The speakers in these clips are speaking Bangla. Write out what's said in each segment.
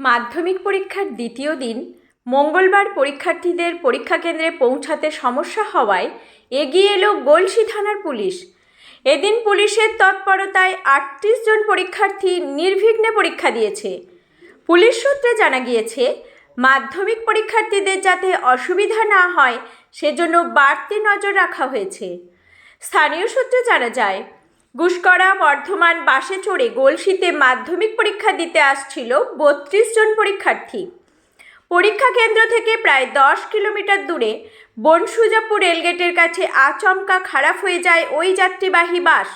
মাধ্যমিক পরীক্ষার দ্বিতীয় দিন মঙ্গলবার পরীক্ষার্থীদের পরীক্ষা কেন্দ্রে পৌঁছাতে সমস্যা হওয়ায় এগিয়ে এলো গলসি থানার পুলিশ। এদিন পুলিশের তৎপরতায় আটত্রিশ জন পরীক্ষার্থী নির্বিঘ্নে পরীক্ষা দিয়েছে। পুলিশ সূত্রে জানা গিয়েছে, মাধ্যমিক পরীক্ষার্থীদের যাতে অসুবিধা না হয়, সেজন্য বাড়তি নজর রাখা হয়েছে। স্থানীয় সূত্রে জানা যায় গুসকরা বর্ধমান বাসে চড়ে গলসিতে মাধ্যমিক পরীক্ষা দিতে আসছিল বত্রিশ জন পরীক্ষার্থী। পরীক্ষা কেন্দ্র থেকে প্রায় দশ কিলোমিটার দূরে বনসুজাপুর রেলগেটের কাছে আচমকা খারাপ হয়ে যায় ওই যাত্রীবাহী বাস।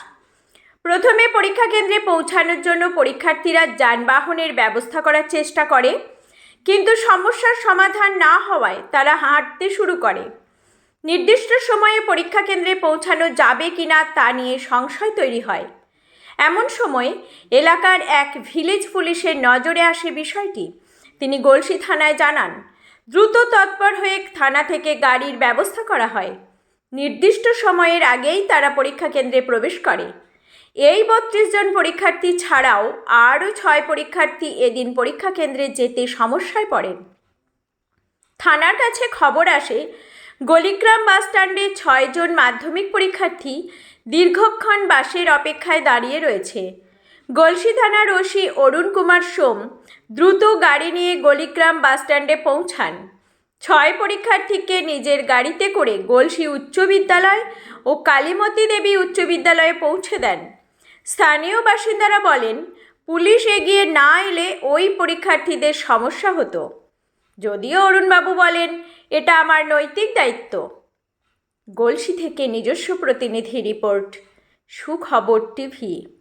প্রথমে পরীক্ষা কেন্দ্রে পৌঁছানোর জন্য পরীক্ষার্থীরা যানবাহনের ব্যবস্থা করার চেষ্টা করে, কিন্তু সমস্যার সমাধান না হওয়ায় তারা হাঁটতে শুরু করে। নির্দিষ্ট সময়ে পরীক্ষা কেন্দ্রে পৌঁছানো যাবে কিনা তা নিয়ে সংশয় তৈরি হয়। এমন সময় এলাকার এক ভিলেজ পুলিশের নজরে আসে বিষয়টি। তিনি গলসি থানায় জানান, দ্রুত তৎপর হয়ে থানা থেকে গাড়ির ব্যবস্থা করা হয়। নির্দিষ্ট সময়ের আগেই তারা পরীক্ষা কেন্দ্রে প্রবেশ করে। এই বত্রিশ জন পরীক্ষার্থী ছাড়াও আরও ছয় পরীক্ষার্থী এদিন পরীক্ষা কেন্দ্রে যেতে সমস্যায় পড়েন। থানার কাছে খবর আসে গলিগ্রাম বাসস্ট্যান্ডে ছয়জন মাধ্যমিক পরীক্ষার্থী দীর্ঘক্ষণ বাসের অপেক্ষায় দাঁড়িয়ে রয়েছে। গলসি থানার ওসি অরুণ কুমার সোম দ্রুত গাড়ি নিয়ে গলিগ্রাম বাসস্ট্যান্ডে পৌঁছান। ছয় পরীক্ষার্থীকে নিজের গাড়িতে করে গলসি উচ্চ বিদ্যালয় ও কালীমতী দেবী উচ্চ বিদ্যালয়ে পৌঁছে দেন। স্থানীয় বাসিন্দারা বলেন, পুলিশ এগিয়ে না এলে ওই পরীক্ষার্থীদের সমস্যা হতো। যদিও অরুণবাবু বলেন এটা আমার নৈতিক দায়িত্ব। গলসি থেকে নিজস্ব প্রতিনিধি রিপোর্ট সুখবর টিভি।